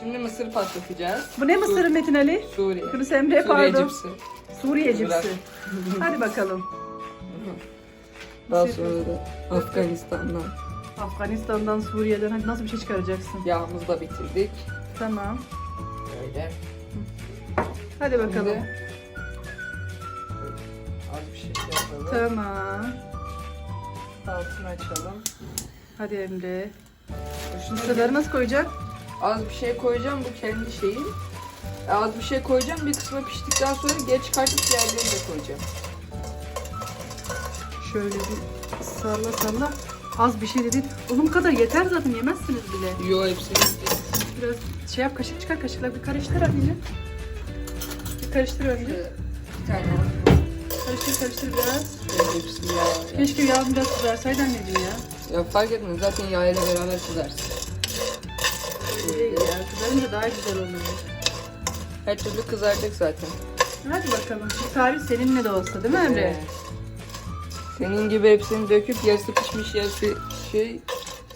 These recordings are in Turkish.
Şimdi mısır patlatacağız. Bu ne mısırı Metin Ali? Suriye. Yunus Emre Suriye pardon. cipsi. Suriye Bırak. cipsi. Hadi bakalım. Daha Mısır. sonra da Afganistan'dan Afganistan'dan, Suriye'den hadi nasıl bir şey çıkaracaksın? yağımızı da bitirdik. Tamam. Böyle. Hadi bakalım. Şimdi az bir şey yapalım. Tamam. Altını açalım. Hadi Emre. Mısırları nasıl koyacaksın? Az bir şey koyacağım bu kendi şeyim. Az bir şey koyacağım bir kısmı piştikten sonra geri çıkartıp diğerlerini de koyacağım. Şöyle bir salla salla. Az bir şey dedin. Oğlum bu kadar yeter zaten yemezsiniz bile. Yo hepsini Biraz şey yap kaşık çıkar kaşıkla bir karıştır anneciğim. Bir karıştır önce. bir tane var. Karıştır karıştır biraz. Hepsi yağ. Keşke yağ biraz kızarsaydın anneciğim ya. Ya fark etmez zaten yağ ile beraber kızarsın. Kızarınca daha güzel olur. Her türlü kızaracak zaten. Hadi bakalım. Bu tarif seninle de olsa değil mi Emre? Evet. Senin gibi hepsini döküp yarısı pişmiş yarısı şey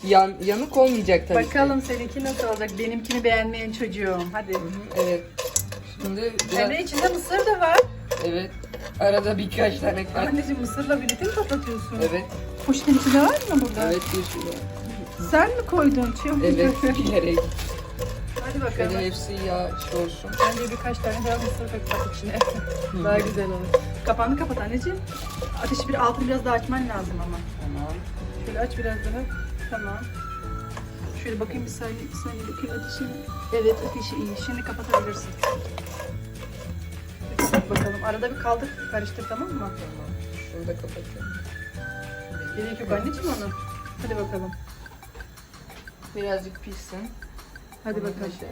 yan, yanık olmayacak tabii ki. Bakalım seninki nasıl olacak? Benimkini beğenmeyen çocuğum. Hadi. Hı hı, Evet. Şimdi biraz, Emre içinde mısır da var. evet. Arada birkaç tane kart. Anneciğim mısırla birlikte mi patlatıyorsun? Evet. Poşetin içinde var mı burada? Evet bir sürü. Sen mi koydun? Çok Evet bilerek. Hadi bakalım. Şöyle hepsi yağ şey olsun. Bence birkaç tane daha mısır kat içine. daha güzel olur. Kapağını kapat anneciğim. Ateşi bir altını biraz daha açman lazım ama. Tamam. Şöyle aç biraz daha. Tamam. Şöyle bakayım bir saniye, bir saniye bakayım ateşini. Evet ateşi iyi. Şimdi kapatabilirsin. Bir kapat bakalım. Arada bir kaldır, karıştır tamam mı? Tamam. Şunu da kapatıyorum. Gerek yok anneciğim onu. Hadi bakalım. Birazcık pişsin. Hadi Ondan bakalım. şey.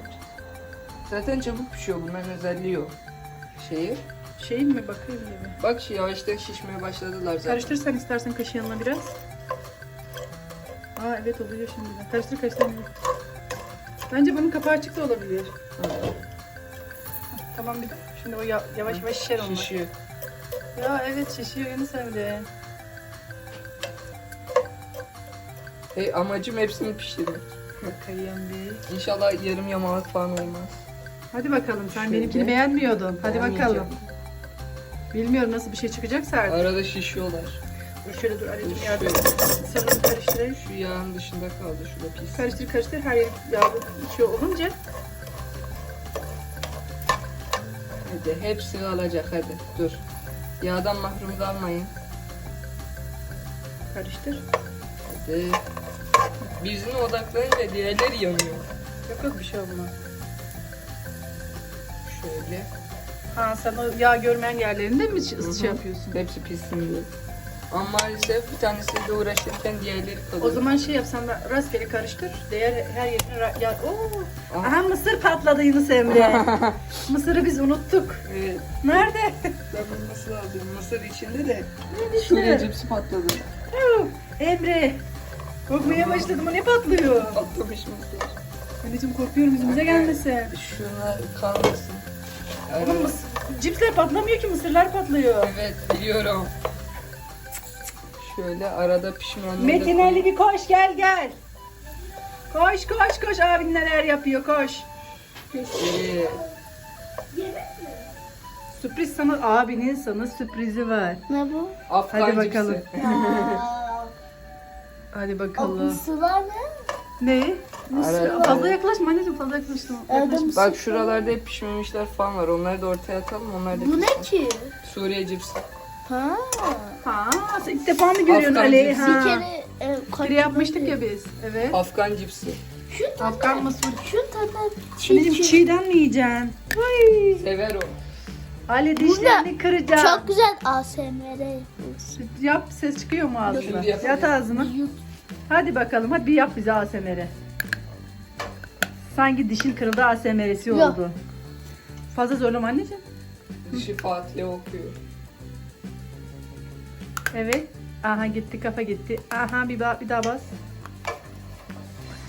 Zaten çabuk pişiyor bunların özelliği o. Şeyi. Şeyin mi bakayım gibi. Bak şey yavaştan şişmeye başladılar zaten. Karıştır sen istersen kaşığı yanına biraz. Aa evet oluyor şimdi. de. Karıştır karıştır. Bence bunun kapağı açık da olabilir. Tamam bir de. Şimdi o ya- yavaş yavaş şişer onlar. Şişiyor. Ya evet şişiyor Yunus Emre. Hey, amacım hepsini pişirmek. Bakayım bir. İnşallah yarım yamalak falan olmaz. Hadi bakalım sen Şöyle. benimkini beğenmiyordun. Hadi bakalım. Bilmiyorum nasıl bir şey çıkacaksa artık. Arada şişiyorlar. Dur şöyle dur anneciğim yardım. şöyle. Sarılı karıştırayım. Şu yağın dışında kaldı. Şurada pis. Karıştır karıştır her yeri yağlı içiyor olunca. Hadi hepsini alacak hadi. Dur. Yağdan mahrum kalmayın. Karıştır. Hadi. Birine odaklanınca diğerleri yanıyor. Yok yok bir şey olmaz. Şöyle. Ha sen o yağ görmeyen yerlerinde mi şey Hı hı. yapıyorsun? Hepsi pişsin diye. Ama maalesef bir tanesiyle uğraşırken diğerleri kalıyor. O zaman şey yap sen de rastgele karıştır. Değer her yerine ra- ya Oo. Ah. Aha mısır patladı Yunus Emre. Mısırı biz unuttuk. Evet. Nerede? Ben bunu nasıl aldım? Mısır içinde de işte? cipsi patladı. Emre. Korkmaya başladım o ne patlıyor? Patlamış mısır. Anneciğim korkuyorum yüzümüze gelmesin. Şuna kalmasın. Oğlum mıs cipsler patlamıyor ki mısırlar patlıyor. Evet biliyorum. Şöyle arada de Metin. Ali bir koş gel gel. Koş koş koş abin neler yapıyor koş. Evet. Sürpriz sana abinin sana sürprizi var. Ne bu? Afgan Hadi bakalım. cipsi. Aa, Hadi bakalım. mısırlar ne? Ne? Ara- Fazla yaklaşma anneciğim fazla yaklaşma. Evde Yaklaşma. mısır. Bak şuralarda hep pişmemişler falan var. Onları da ortaya atalım. Onlar da Bu ne pişsin. ki? Suriye cipsi. Ha. Ha, sen ilk defa mı görüyorsun Afgan Ali? cipsi. Bir Ha. kere e, Bir yapmıştık ya biz. Evet. Afgan cipsi. Şu tadı. Afgan mısır. Şu tadı. Anneciğim çiğ. çiğden mi yiyeceksin? Ay. Sever o. Ali dişlerini kıracağım. Çok güzel ASMR yapıyorsun. Yap ses çıkıyor mu ağzına? Yat ağzına. Yut. Hadi bakalım hadi bir yap bize ASMR'i. Sanki dişin kırıldı ASMR'si Yok. oldu. Fazla zorlama anneciğim. Dişi Fatih'e okuyor. Evet. Aha gitti kafa gitti. Aha bir, ba- bir daha bas.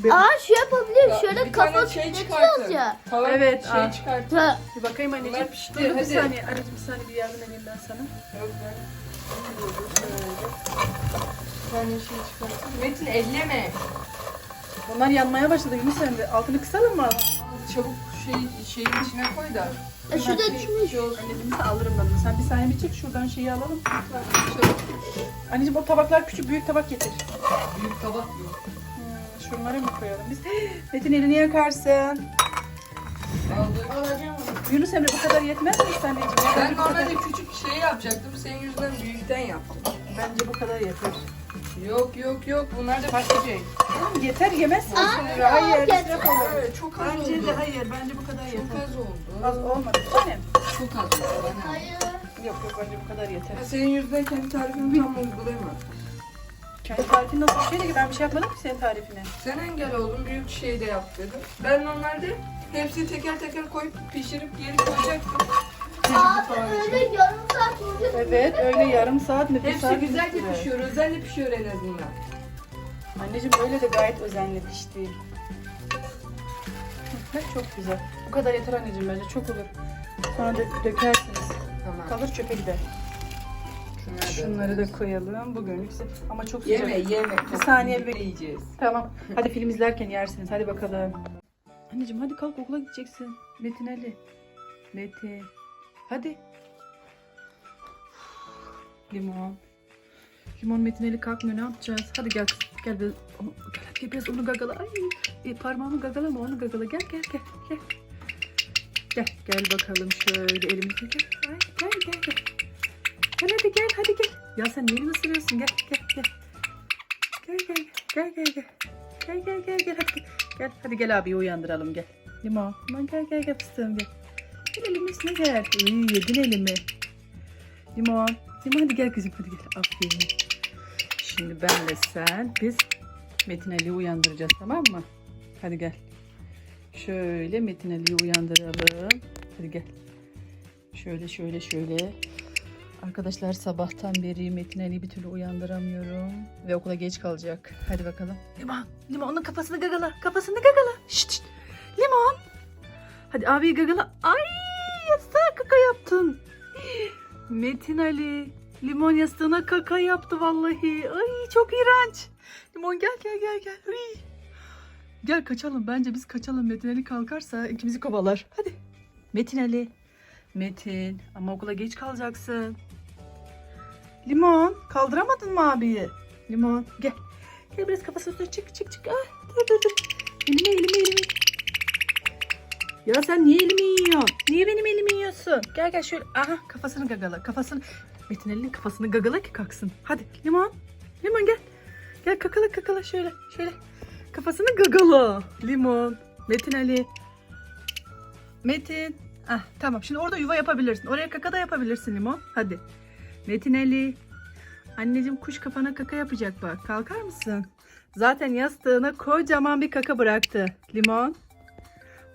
Bir- Aa şu yapabilirim. Ya, Şöyle kafa şey tutuyoruz ya. Tamam, Evet, şey çıkartın. Ha. Bir bakayım anneciğim. Bunlar pişti, Dur, bir hadi. saniye. Anneciğim bir saniye bir yardım edeyim ben sana. Yok ben. Bir tane şey çıkartın. Metin elleme. Onlar yanmaya başladı Yunus Emre. Altını kısalım mı? Aa, çabuk şey şeyin içine koy da. E, şurada Hemen düşmüş. Anneciğim de alırım ben bunu. Sen bir saniye bir çek şuradan şeyi alalım. Çabuk. Anneciğim o tabaklar küçük büyük tabak getir. Büyük tabak yok. Şunları mı koyalım biz? Metin elini yakarsın. Alacağım. Yunus Emre bu kadar yetmez mi anneciğim? Ben normalde küçük şey yapacaktım. Senin yüzünden büyükten yaptım. Bence bu kadar yeter. Yok yok yok. Bunlar da pişecek. Oğlum yeter yemezsin Aa, sonra. Hayır. yeter. israf olur. Evet, çok az Bence oldu. de hayır. Bence bu kadar Çok yeter. az oldu. Az olmadı. Mi? Çok az oldu. Bana. Hayır. Yok yok bence bu kadar yeter. Ya senin yüzünden kendi tarifimi tam uygulayamadım. Kendi tarifin nasıl bir şeydi ki? Ben bir şey yapmadım ki senin tarifine. Sen engel oldun. Büyük şey de yap dedim. Ben normalde hepsini teker teker koyup pişirip geri koyacaktım. Abi öyle yarım saat olacak. Evet öyle yarım saat mi? bir Hepsi saat güzelce sürer. pişiyor. Özenle pişiyor en azından. Anneciğim böyle de gayet özenli pişti. Bak çok güzel. Bu kadar yeter anneciğim bence çok olur. Sonra dö- dökersiniz. Tamam. Kalır çöpe gider. Şunları da koyalım bugünlük. Ama çok sıcak. Yeme yeme. Bir saniye yiyeceğiz. Tamam. Hadi film izlerken yersiniz. Hadi bakalım. Anneciğim hadi kalk okula gideceksin. Metin Ali. Metin. Hadi. Limon. Limon Metin Ali kalkmıyor. Ne yapacağız? Hadi gel. Gel biraz. Onu, gel, gel biraz onu gagala. Ay, e, parmağımı gagalama onu gagala. Gel gel gel. Gel. Gel gel bakalım şöyle elimizi gel. Ay, gel gel gel. Gel hadi gel hadi gel. Ya sen niye ısırıyorsun? Gel gel gel. Gel gel gel gel gel. Gel gel gel gel hadi gel. Hadi gel abiyi uyandıralım gel. Limon. Limon gel gel gel fıstığım gel. Gel elimin gel. Uy yedin elimi. Limon. Limon hadi gel kızım hadi gel. Aferin. Şimdi benle sen biz Metin Ali'yi uyandıracağız tamam mı? Hadi gel. Şöyle Metin Ali'yi uyandıralım. Hadi gel. Şöyle şöyle şöyle. Arkadaşlar sabahtan beri Metin Ali'yi bir türlü uyandıramıyorum. Ve okula geç kalacak. Hadi bakalım. Limon. Limonun kafasını gagala. Kafasını gagala. Şşt. şşt. Limon. Hadi abi gagala. Ay yastığa kaka yaptın. Metin Ali. Limon yastığına kaka yaptı vallahi. Ay çok iğrenç. Limon gel gel gel gel. Uy. Gel kaçalım. Bence biz kaçalım. Metin Ali kalkarsa ikimizi kovalar. Hadi. Metin Ali. Metin ama okula geç kalacaksın. Limon kaldıramadın mı abiyi? Limon gel. Gel biraz kafasını üstüne çık çık çık. Ah, dur dur dur. Elime elime elime. Ya sen niye elimi yiyorsun? Niye benim elimi yiyorsun? Gel gel şöyle. Aha kafasını gagala. Kafasını. Metin Ali'nin kafasını gagala ki kalksın. Hadi limon. Limon gel. Gel kakala kakala şöyle. Şöyle. Kafasını gagala. Limon. Metin Ali. Metin. Ah tamam şimdi orada yuva yapabilirsin. Oraya kaka da yapabilirsin limon. Hadi. Metin Ali. Anneciğim kuş kafana kaka yapacak bak. Kalkar mısın? Zaten yastığına kocaman bir kaka bıraktı. Limon.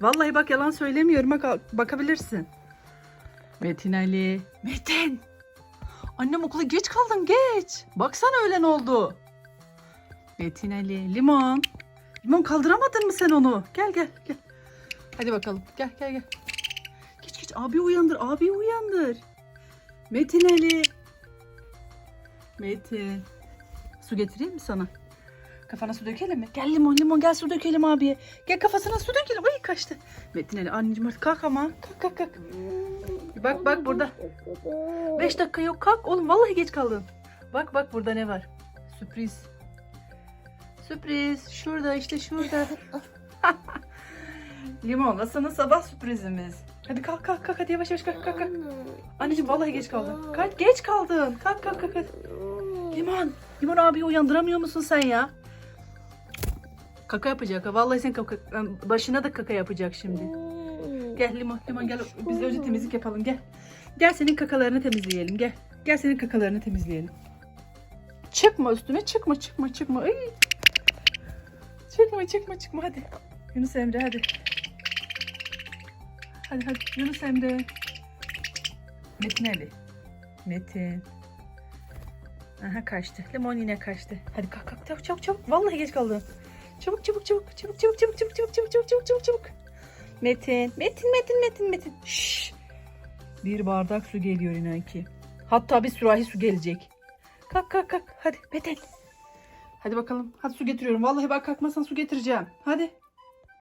Vallahi bak yalan söylemiyorum. Bak, bakabilirsin. Metin Ali. Metin. Annem okula geç kaldın geç. Baksana öğlen oldu. Metin Ali. Limon. Limon kaldıramadın mı sen onu? Gel gel gel. Hadi bakalım. Gel gel gel. Abi uyandır. Abi uyandır. Metin Ali. Metin. Su getireyim mi sana? Kafana su dökelim mi? Gel limon limon gel su dökelim abiye. Gel kafasına su dökelim. Ay kaçtı. Metin Ali anneciğim artık kalk ama. Kalk kalk kalk. Bak bak burada. Beş dakika yok kalk. Oğlum vallahi geç kaldın. Bak bak burada ne var. Sürpriz. Sürpriz. Şurada işte şurada. Limon sana sabah sürprizimiz. Hadi kalk kalk kalk hadi yavaş yavaş kalk kalk kalk. Anneciğim vallahi geç kaldın. Kalk geç kaldın. Kalk kalk kalk. hadi. Limon. Limon abi uyandıramıyor musun sen ya? Kaka yapacak. Vallahi sen kaka, başına da kaka yapacak şimdi. Gel limon, limon gel. Biz önce temizlik yapalım gel. Gel senin kakalarını temizleyelim gel. Gel senin kakalarını temizleyelim. Çıkma üstüme çıkma çıkma çıkma. Ay. Çıkma çıkma çıkma hadi. Yunus Emre hadi. Hadi hadi Yunus Emre. Metin Ali. Metin. Aha kaçtı. Limon yine kaçtı. Hadi kalk kalk çabuk çabuk çabuk. Vallahi geç kaldın. Çabuk çabuk çabuk çabuk çabuk çabuk çabuk çabuk çabuk çabuk çabuk çabuk. Metin, Metin, Metin, Metin, Metin. Şşş. Bir bardak su geliyor inan ki. Hatta bir sürahi su gelecek. Kalk kalk kalk. Hadi Metin. Hadi bakalım. Hadi su getiriyorum. Vallahi bak kalkmazsan su getireceğim. Hadi.